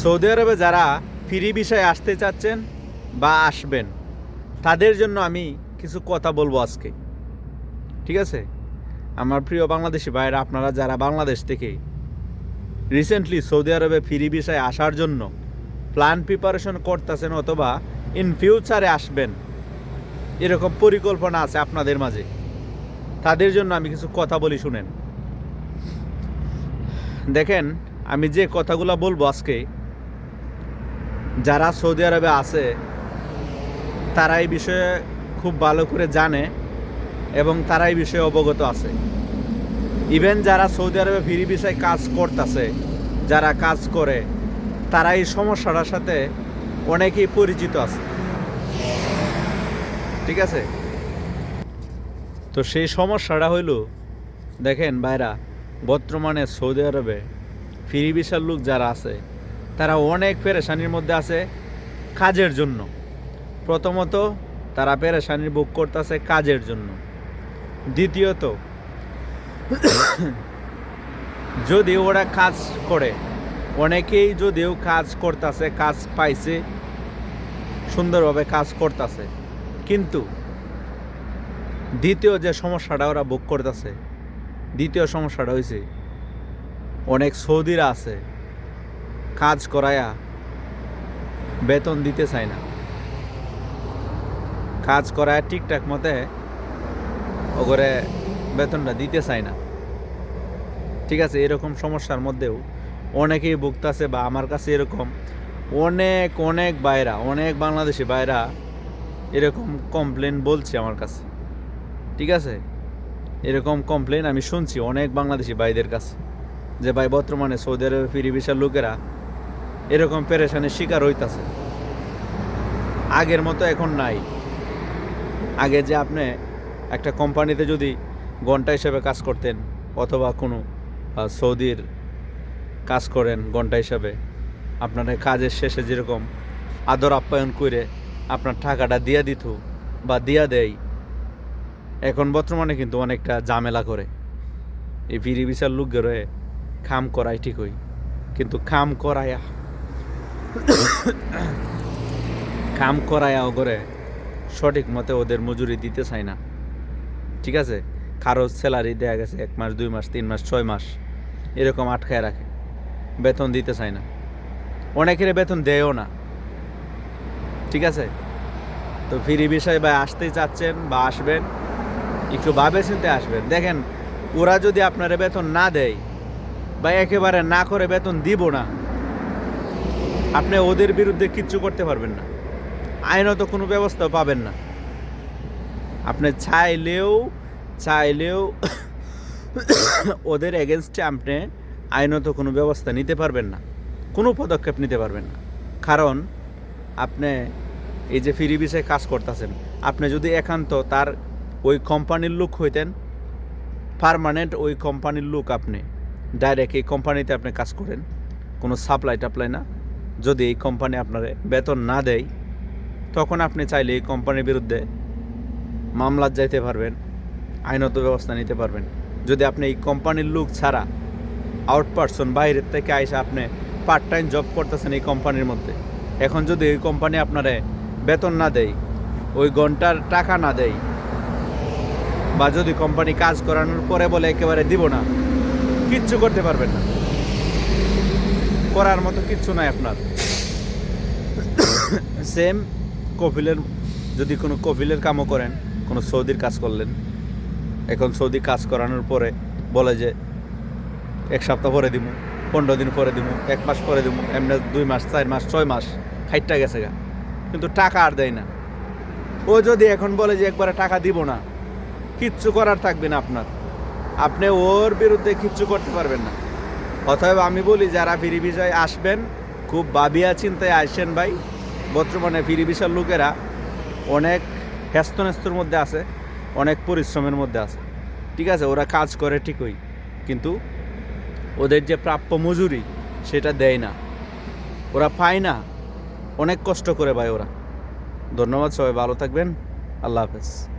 Saudi আরবে যারা free বিষয়ে আসতে চাচ্ছেন বা আসবেন, তাদের জন্য আমি কিছু কথা বলব আজকে। ঠিক আছে? আমার প্রিয় বাংলাদেশি ভাইরা আপনারা যারা বাংলাদেশ থেকে রিসেন্টলি সৌদি আরবে ফ্রি বিষয়ে আসার জন্য প্ল্যান প্রিপারেশন করতেছেন অথবা ইন ফিউচারে আসবেন, এরকম পরিকল্পনা আছে আপনাদের মাঝে। তাদের জন্য আমি কিছু কথা বলি, শুনেন। দেখেন, আমি যে কথাগুলো বলব আজকে যারা সৌদি আরবে আছে, তারা এই বিষয়ে খুব ভালো করে জানে এবং তারা এই বিষয়ে অবগত আছে। ইভেন যারা সৌদি আরবে ফিরি বিষয়ে কাজ করতেছে, যারা কাজ করে, তারা এই সমস্যাটার সাথে অনেকেই পরিচিত আছে। ঠিক আছে? তো সেই সমস্যাটা হইল, দেখেন ভাইরা, বর্তমানে সৌদি আরবে ফ্রি ভিসার লোক যারা আছে তারা অনেক পেরেশানির মধ্যে আছে কাজের জন্য। প্রথমত, তারা পেরেশানি বুক করতেছে কাজের জন্য। দ্বিতীয়ত, যদি ওরা কাজ করে, অনেকেই যদিও কাজ করতেছে, কাজ পাইছে, সুন্দরভাবে কাজ করতেছে, কিন্তু দ্বিতীয় যে সমস্যাটা ওরা বুক করতেছে, দ্বিতীয় সমস্যাটা হয়েছে অনেক সৌদিরা আছে কাজ করায়া বেতন দিতে চায় না। কাজ করায় ঠিকঠাক মতে ওগরে বেতনটা দিতে চায় না। ঠিক আছে, এরকম সমস্যার মধ্যেও অনেকেই ভুগতাছে বা আমার কাছে এরকম অনেক অনেক বাইরা, অনেক বাংলাদেশি বাইরা এরকম কমপ্লেন বলছে আমার কাছে। ঠিক আছে? এরকম কমপ্লেন আমি শুনছি অনেক বাংলাদেশি ভাইদের কাছে। যে ভাই, বর্তমানে সৌদি আরবে ফিরি ভিসার লোকেরা এরকম পেরেশানির শিকার হইতাছে। আগের মতো এখন নাই। আগে যে আপনি একটা কোম্পানিতে যদি ঘণ্টা হিসাবে কাজ করতেন অথবা কোনো সৌদির কাজ করেন ঘণ্টা হিসাবে, আপনার কাজের শেষে যেরকম আদর আপ্যায়ন করে আপনার টাকাটা দিয়া দিত বা দিয়া দেয়, এখন বর্তমানে কিন্তু অনেকটা ঝামেলা করে। এই ফিরি বিচার লোক রয়ে খাম করাই ঠিকই কিন্তু খাম করায়া খাম করায়া করে সঠিক মতে ওদের মজুরি দিতে চায় না। ঠিক আছে? কারও স্যালারি দেয়া গেছে এক মাস, দুই মাস, তিন মাস, ছয় মাস। এরকম আটকায় রাখে। বেতন দিতে চায় না। অনেকের বেতন দেয়ও না। ঠিক আছে? তো ফ্রি বিষয় বা আসতে চাচ্ছেন বা আসবেন, একটু ভাবে চিন্তে আসবেন। দেখেন, ওরা যদি আপনার বেতন না দেয়, বা একেবারে না করে বেতন দিব না আপনি ওদের বিরুদ্ধে কিচ্ছু করতে পারবেন না। আইনত কোনো ব্যবস্থা পাবেন না। আপনি চাইলেও চাইলেও ওদের এগেনস্টে আপনি আইনত কোনো ব্যবস্থা নিতে পারবেন না। কোনো পদক্ষেপ নিতে পারবেন না। কারণ আপনি এই যে ফ্রি বিষয়ে কাজ করতেছেন, আপনি যদি একান্ত তার ওই কোম্পানির লোক হইতেন পারমানেন্ট ওই কোম্পানির লোক আপনি ডাইরেক্ট এই কোম্পানিতে আপনি কাজ করেন, কোনো সাপ্লাই টাপ্লাই না। যদি এই কোম্পানি আপনার বেতন না দেয়, তখন আপনি চাইলে এই কোম্পানির বিরুদ্ধে মামলার যাইতে পারবেন, আইনত ব্যবস্থা নিতে পারবেন। যদি আপনি এই কোম্পানির লোক ছাড়া আউট পার্সন বাইরের থেকে আইসে আপনি পার্ট টাইম জব করতেছেন এই কোম্পানির মধ্যে, এখন যদি এই কোম্পানি আপনারে বেতন না দেয়, ওই ঘণ্টার টাকা না দেয়, বা যদি কোম্পানি কাজ করানোর পরে বলে একেবারে দিব না, কিচ্ছু করতে পারবেন না। করার মতো কিচ্ছু নাই আপনার। সেম কফিলের, যদি কোনো কফিলের কামও করেন, কোনো সৌদির কাজ করলেন, এখন সৌদি কাজ করানোর পরে বলে যে, এক সপ্তাহ পরে দিমু, পনেরো দিন পরে দিমু, এক মাস পরে দিমু, এমনি দুই মাস, চার মাস, ছয় মাস খাইটটা গেছে গা। কিন্তু টাকা আর দেয় না। ও যদি এখন বলে যে, একবারে টাকা দিব না, কিচ্ছু করার থাকবে না আপনার। আপনি ওর বিরুদ্ধে কিচ্ছু করতে পারবেন না। অতএব আমি বলি, যারা ফিরি বিষয় আসবেন, খুব ভাবিয়া চিন্তায় আসেন ভাই। বর্তমানে ফিরি বিষয়ের লোকেরা অনেক হ্যাস্তন্যস্তর মধ্যে আছে, অনেক পরিশ্রমের মধ্যে আছে। ঠিক আছে, ওরা কাজ করে ঠিকই, কিন্তু ওদের যে প্রাপ্য মজুরি সেটা দেয় না। ওরা পায় না। অনেক কষ্ট করে ভাই ওরা। ধন্যবাদ সবাই, ভালো থাকবেন। আল্লাহ হাফেজ।